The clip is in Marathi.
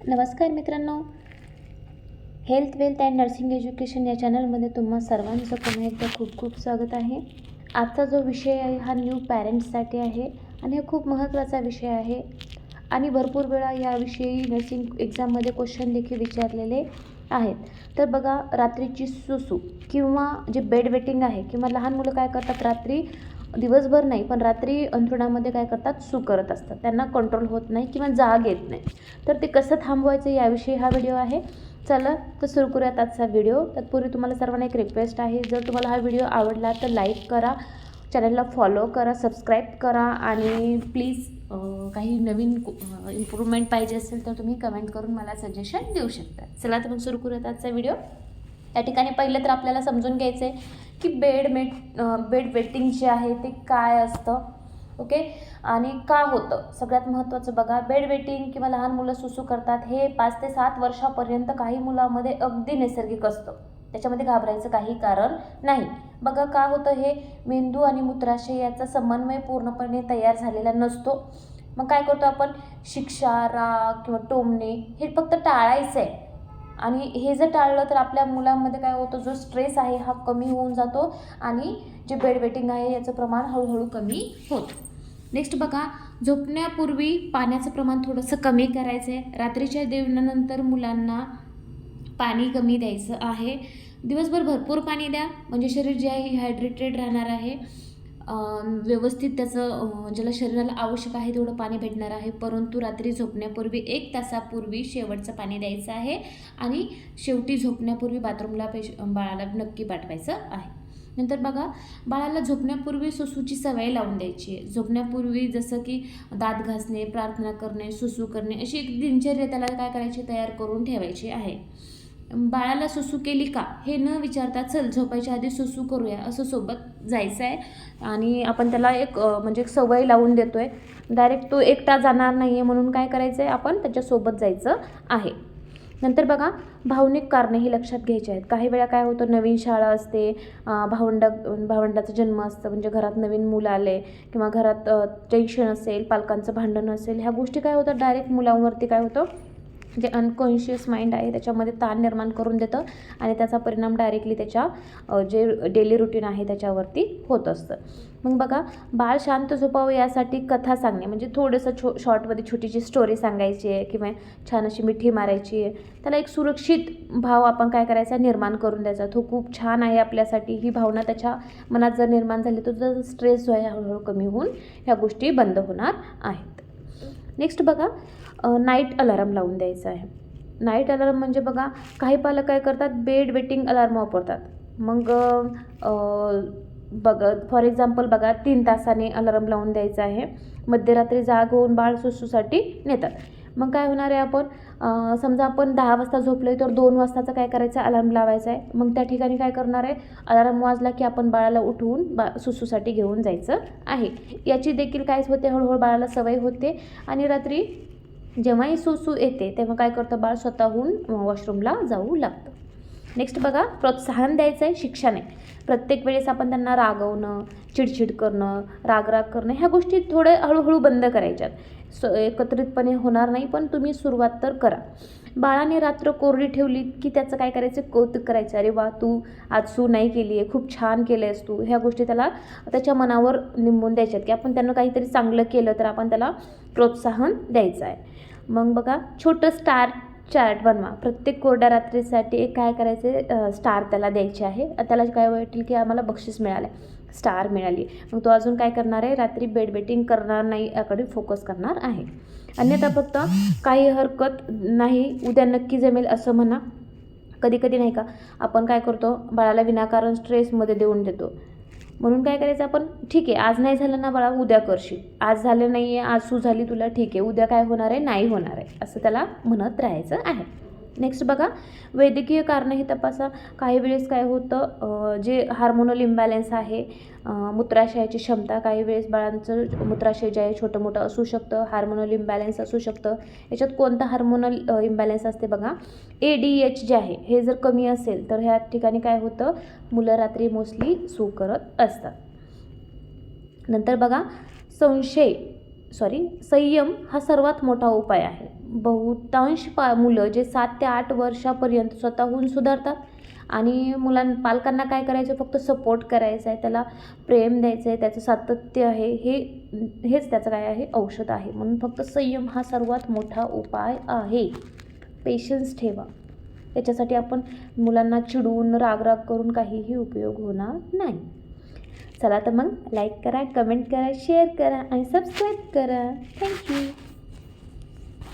नमस्कार मित्रांनो. Health wealth and nursing education या चॅनलमध्ये तुम्हा सर्वांचं पुन्हा एकदा खूप खूप स्वागत आहे. आजचा जो विषय आहे हा न्यू पॅरेंट्ससाठी आहे आणि हा खूप महत्त्वाचा विषय आहे. आणि भरपूर वेळा याविषयी नर्सिंग एक्झाममध्ये क्वेश्चन देखील विचारलेले आहेत. तर बघा रात्रीची सुसू किंवा जे बेड वेटिंग आहे किंवा लहान मुलं काय करतात रात्री दिवसभर नाही पण रात्री अंथरुणामध्ये काय करतात? सू करत असतात. त्यांना कंट्रोल होत नाही किंवा जाग येत नाही. तर ते कसं थांबवायचं याविषयी हा व्हिडिओ आहे. चला तर सुरू करूयात आजचा व्हिडिओ. तत्पूर्वी तुम्हाला सर्वांना एक रिक्वेस्ट आहे. जर तुम्हाला हा व्हिडिओ आवडला तर लाईक करा. चॅनलला फॉलो करा सबस्क्राईब करा आणि प्लीज काही नवीन इम्प्रूव्हमेंट पाहिजे असेल तर तुम्ही कमेंट करून मला सजेशन देऊ शकता. चला तर मग सुरू करूयात आजचा व्हिडिओ. या ठिकाणी पहिलं तर आपल्याला समजून घ्यायचं आहे की बेड मेट बेड वेटिंग जे आहे ते काय असतं? ओके आणि का होतं? सगळ्यात महत्त्वाचं बघा बेड वेटिंग किंवा लहान मुलं सुसू करतात हे पाच ते सात वर्षापर्यंत काही मुलामध्ये अगदी नैसर्गिक असतं. त्याच्यामध्ये घाबरायचं काही कारण नाही. बघा का होतं हे? मेंदू आणि मूत्राशय याचा समन्वय पूर्णपणे तयार झालेला नसतो. मग काय करतो आपण? शिक्षा राग किंवा टोमणे हे फक्त टाळायचं आहे आणि हे जर टाळलं तर आपल्या मुलांमध्ये काय होतं जो स्ट्रेस आहे हा कमी होऊन जातो आणि जे बेड वेटिंग आहे याचं प्रमाण हळूहळू कमी होतं. नेक्स्ट बघा झोपण्यापूर्वी पाण्याचं प्रमाण थोडंसं कमी करायचं आहे रात्रीच्या जेवणानंतर मुलांना पाणी कमी द्यायचं आहे. दिवसभर भरपूर पाणी द्या. म्हणजे शरीर जे आहे हायड्रेटेड राहणार आहे. व्यवस्थित त्याचं ज्याला शरीराला आवश्यक आहे तेवढं पाणी भेटणार आहे. परंतु रात्री झोपण्यापूर्वी एक तासापूर्वी शेवटचं पाणी द्यायचं आहे आणि शेवटी झोपण्यापूर्वी बाथरूमला पेश बाळाला नक्की पाठवायचं आहे. नंतर बघा बाळाला झोपण्यापूर्वी सुसूची सवय लावून द्यायची आहे. झोपण्यापूर्वी जसं की दात घासणे प्रार्थना करणे सुसू करणे अशी एक दिनचर्या त्याला काय करायची? तयार करून ठेवायची आहे. बाळाला सुसू केली का? हे न विचारता चल झोपायच्या आधी सुसू करूया असं सोबत जायचं आहे आणि आपण त्याला एक म्हणजे एक सवय लावून देतो आहे डायरेक्ट तो एकटा जाणार नाही आहे म्हणून काय करायचं आहे आपण त्याच्यासोबत जायचं आहे. नंतर बघा भावनिक कारणे ही लक्षात घ्यायची आहेत. काही वेळा काय होतं नवीन शाळा असते भावंड भावंडाचा जन्म असतं म्हणजे घरात नवीन मुलं आले किंवा घरात टेन्शन असेल पालकांचं भांडण असेल ह्या गोष्टी काय होतात? डायरेक्ट मुलांवरती काय होतं? जे अनकॉन्शियस माइंड आहे त्याच्यामध्ये ताण निर्माण करून देतं आणि त्याचा परिणाम डायरेक्टली त्याच्या जे डेली रुटीन आहे त्याच्यावरती होत असतं. मग बघा बाळ शांत झोपावं यासाठी कथा सांगणे म्हणजे थोडंसं छो शॉर्टमध्ये छोटीशी स्टोरी सांगायची आहे किंवा छान अशी मिठी मारायची आहे त्याला एक सुरक्षित भाव आपण काय करायचा? निर्माण करून द्यायचा. तो खूप छान आहे आपल्यासाठी ही भावना त्याच्या मनात जर निर्माण झाली तर जर स्ट्रेस जो आहे हळूहळू कमी होऊन ह्या गोष्टी बंद होणार आहेत. नेक्स्ट बघा नाईट अलाराम लावून द्यायचा आहे. नाईट अलार्म म्हणजे बघा काही पालक काय करतात? बेड वेटिंग अलार्म वापरतात. मग बघ फॉर एक्झाम्पल बघा तीन तासाने अलार्म लावून द्यायचा आहे. मध्यरात्री जाग होऊन बाळ सुसूसाठी नेतात. मग काय होणार आहे आपण? समजा आपण दहा वाजता झोपलो आहे तर दोन वाजताचा काय करायचं? अलार्म लावायचा आहे. मग त्या ठिकाणी काय करणार आहे? अलार्म वाजला की आपण बाळाला उठवून बा सुसूसाठी घेऊन जायचं आहे. याची देखील कायच होते? हळूहळू बाळाला सवय होते. आणि रात्री जेव्हाही सुसू येते तेव्हा काय करतं? बाळ स्वतःहून वॉशरूमला जाऊ लागतं. नेक्स्ट बघा प्रोत्साहन द्यायचं आहे शिक्षण आहे प्रत्येक वेळेस आपण त्यांना रागवणं चिडचिड करणं रागराग करणं ह्या गोष्टी थोडे हळूहळू बंद करायच्यात. स एकत्रितपणे होणार नाही पण तुम्ही सुरुवात तर करा. बाळाने रात्र कोरडी ठेवली की त्याचं काय करायचं? कौतुक करायचं. अरे वा तू आज सू नाही केली आहे खूप छान केलं आहेस तू. ह्या गोष्टी त्याला त्याच्या मनावर निंबून द्यायच्यात की आपण त्यांना काहीतरी चांगलं केलं तर आपण त्याला प्रोत्साहन द्यायचं आहे मग बघा छोटं स्टार चार्ट बनवा. प्रत्येक कोरड्या रात्रीसाठी एक काय करायचे स्टार त्याला द्यायचे आहे. त्याला काय वाटेल की आम्हाला बक्षीस मिळालं स्टार मिळाली. मग तो अजून काय करणार आहे? रात्री बेड बेटिंग करणार नाही याकडे फोकस करणार आहे. अन्यथा फक्त काही हरकत नाही. उद्या नक्की जमेल असं म्हणा. कधी कधी नाही का आपण काय करतो? बाळाला विनाकारण स्ट्रेसमध्ये देऊन देतो. म्हणून काय करायचं आपण ठीक आहे आज नाही झालं ना बाळा उद्या करशील. आज झालं नाही आहे आज सू झाली तुला ठीक आहे. उद्या काय होणार आहे? नाही होणार आहे. असं त्याला म्हणत राहायचं आहे. नेक्स्ट बघा वैद्यकीय कारणंही तपासा. काही वेळेस काय होतं जे हार्मोनल इम्बॅलेन्स आहे मूत्राशयाची क्षमता काही वेळेस बाळांचं मूत्राशय जे आहे छोटं मोठं असू शकतं हार्मोनल इम्बॅलेन्स असू शकतं. याच्यात कोणतं हार्मोनल इम्बॅलेन्स असते बघा? ए डी एच जे आहे हे जर कमी असेल तर ह्या ठिकाणी काय होतं? मुलं रात्री मोस्टली सू करत असतात. नंतर बघा संशय. सॉरी संयम हा सर्वात मोठा उपाय आहे. बहुतांश पा मुलं जे सात ते आठ वर्षापर्यंत स्वतःहून सुधारतात आणि मुलां पालकांना काय करायचं फक्त सपोर्ट करायचं आहे. त्याला प्रेम द्यायचं आहे. त्याचं सातत्य आहे. हे हेच त्याचं काय आहे? औषध आहे. म्हणून फक्त संयम हा सर्वात मोठा उपाय आहे. पेशन्स ठेवा. त्याच्यासाठी आपण मुलांना चिडून रागराग करून काहीही उपयोग होणार नाही. चला तर मग लाईक करा कमेंट करा शेअर करा आणि सबस्क्राईब करा. थँक्यू